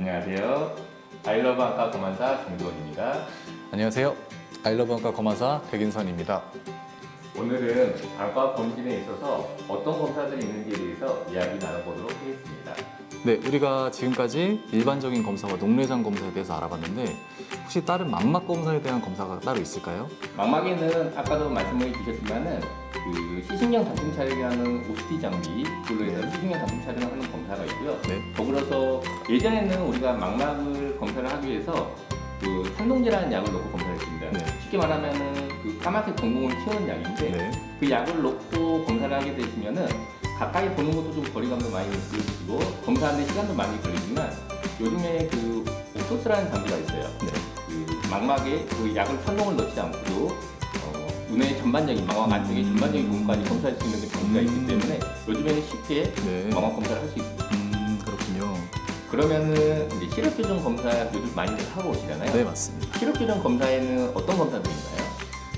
안녕하세요. 아이러브 안과 검안사 정두원입니다. 안녕하세요. 아이러브 안과 검화사 백인선입니다. 오늘은 안과 검진에 있어서 어떤 검사들이 있는지에 대해서 이야기 나눠보도록 하겠습니다. 네, 우리가 지금까지 일반적인 검사와 녹내장 검사에 대해서 알아봤는데 혹시 다른 망막 검사에 대한 검사가 따로 있을까요? 망막에는 아까도 말씀을 주셨지만은 그 시신경 단층 촬영이라는 OCT 장비, 그걸로 해서 시신경 단층 촬영을 하는 검사가 있고요. 네. 더불어서 예전에는 우리가 망막을 검사를 하기 위해서 그 산동제라는 약을 넣고 검사를 했습니다. 네. 쉽게 말하면은 그 까맣게 동공을 채우는 약인데 네. 그 약을 넣고 검사를 하게 되시면은 가까이 보는 것도 좀 거리감도 많이 느껴지고 검사하는데 시간도 많이 걸리지만 요즘에 그 옥토스라는 장비가 있어요. 네. 그 망막에 그 약을 천동을 넣지 않고 눈의 전반적인 망막 안쪽의 전반적인 부분까지 검사할 수 있는 그 장비가 있기 음. 때문에 요즘에는 쉽게 네. 망막 검사를 할 수 있습니다. 음, 그렇군요. 그러면은 이제 시력 교정 검사 요즘 많이들 하고 오시잖아요. 네, 맞습니다. 시력 교정 검사에는 어떤 검사들인가요?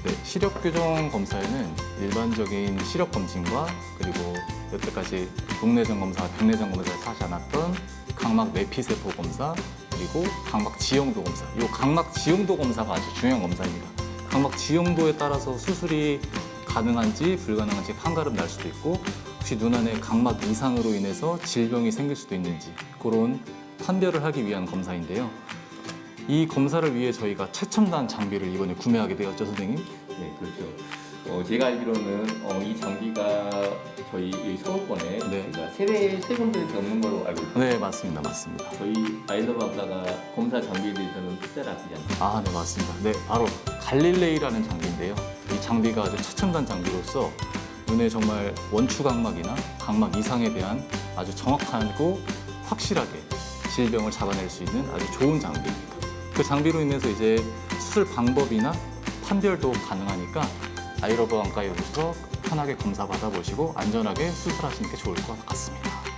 네, 시력 교정 검사에는 일반적인 시력 검진과 그리고 여태까지 녹내장 검사, 백내장 검사에서 하지 않았던 각막 내피세포 검사 그리고 각막 지형도 검사. 이 각막 지형도 검사가 아주 중요한 검사입니다. 각막 지형도에 따라서 수술이 가능한지 불가능한지 판가름 날 수도 있고 혹시 눈 안에 각막 이상으로 인해서 질병이 생길 수도 있는지 그런 판별을 하기 위한 검사인데요. 이 검사를 위해 저희가 최첨단 장비를 이번에 구매하게 되었죠, 선생님? 네, 그렇죠. 어, 제가 알기로는 어, 이 장비가 저희 이 서울권에 네. 저희가 세대 세 군데에 없는 걸로 알고 있습니다. 네, 맞습니다, 맞습니다. 저희 아이러브 학과가 검사 장비에 대해서는 투자를 아끼지 않습니다. 아, 네, 맞습니다. 네, 바로 갈릴레이라는 장비인데요. 이 장비가 아주 최첨단 장비로서 눈의 정말 원추 각막이나 각막 이상에 대한 아주 정확하고 확실하게 질병을 잡아낼 수 있는 아주 좋은 장비입니다. 그 장비로 인해서 이제 수술 방법이나 판별도 가능하니까 아이러브 안과에 오셔서 편하게 검사 받아보시고 안전하게 수술하시는 게 좋을 것 같습니다.